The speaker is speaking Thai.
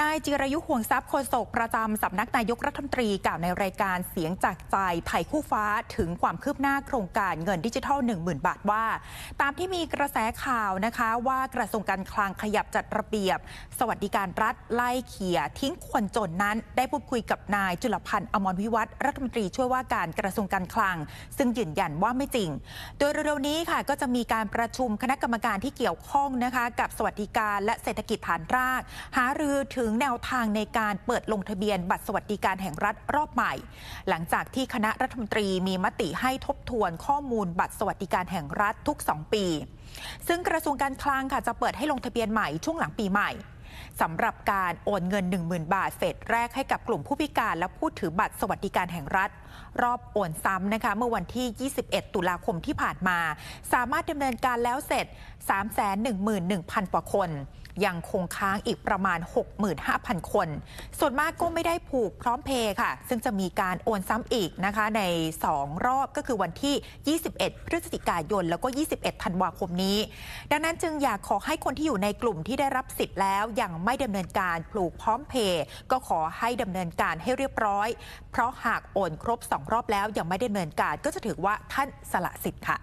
นายจิรายุห่วงทรัพย์โฆษกประจำสำนักนายกรัฐมนตรีกล่าวในรายการเสียงจากใจไทยคู่ฟ้าถึงความคืบหน้าโครงการเงินดิจิทัล 10,000 บาทว่า ตามที่มีกระแสข่าวนะคะว่ากระทรวงการคลังขยับจัดระเบียบ สวัสดิการรัฐไล่เขี่ยทิ้งคนจนนั้น ได้พูดคุยกับนายจุลพันธ์อมรวิวัฒรัฐมนตรีช่วยว่าการกระทรวงการคลัง ซึ่งยืนยันว่าไม่จริง โดยเร็วๆนี้ค่ะก็จะมีการประชุมคณะกรรมการที่เกี่ยวข้องนะคะกับสวัสดิการและเศรษฐกิจฐานราก หารือถึงึงแนวทางในการเปิดลงทะเบียนบัตรสวัสดิการแห่งรัฐรอบใหม่ หลังจากที่คณะรัฐมนตรีมีมติให้ทบทวนข้อมูลบัตรสวัสดิการแห่งรัฐทุก 2 ปี ซึ่งกระทรวงการคลังค่ะจะเปิดให้ลงทะเบียนใหม่ช่วงหลังปีใหม่ สำหรับการโอนเงิน 10,000 บาทเฟสแรกให้กับกลุ่มผู้พิการ และผู้ถือบัตรสวัสดิการแห่งรัฐ รอบโอนซ้ำนะคะเมื่อวันที่ 21 ตุลาคมที่ผ่านมา สามารถดำเนินการแล้วเสร็จ 311,000กว่าคนยังคงค้างอีกประมาณ 65,000 คน ส่วนมากก็ไม่ได้ผูกพร้อมเพย์ค่ะ ซึ่งจะมีการโอนซ้ำอีกนะคะใน 2 รอบก็คือวันที่ 21 พฤศจิกายน แล้วก็ 21 ธันวาคมนี้ ดังนั้นจึงอยากขอให้คนที่อยู่ในกลุ่มที่ได้รับสิทธิ์แล้วยัังไม่ดำเนินการปลูกพร้อมเพย์ก็ขอให้ดำเนินการให้เรียบร้อย เพราะหากโอนครบ 2 รอบแล้วยังไม่ดำเนินการก็จะถือว่าท่านสละสิทธิ์ค่ะ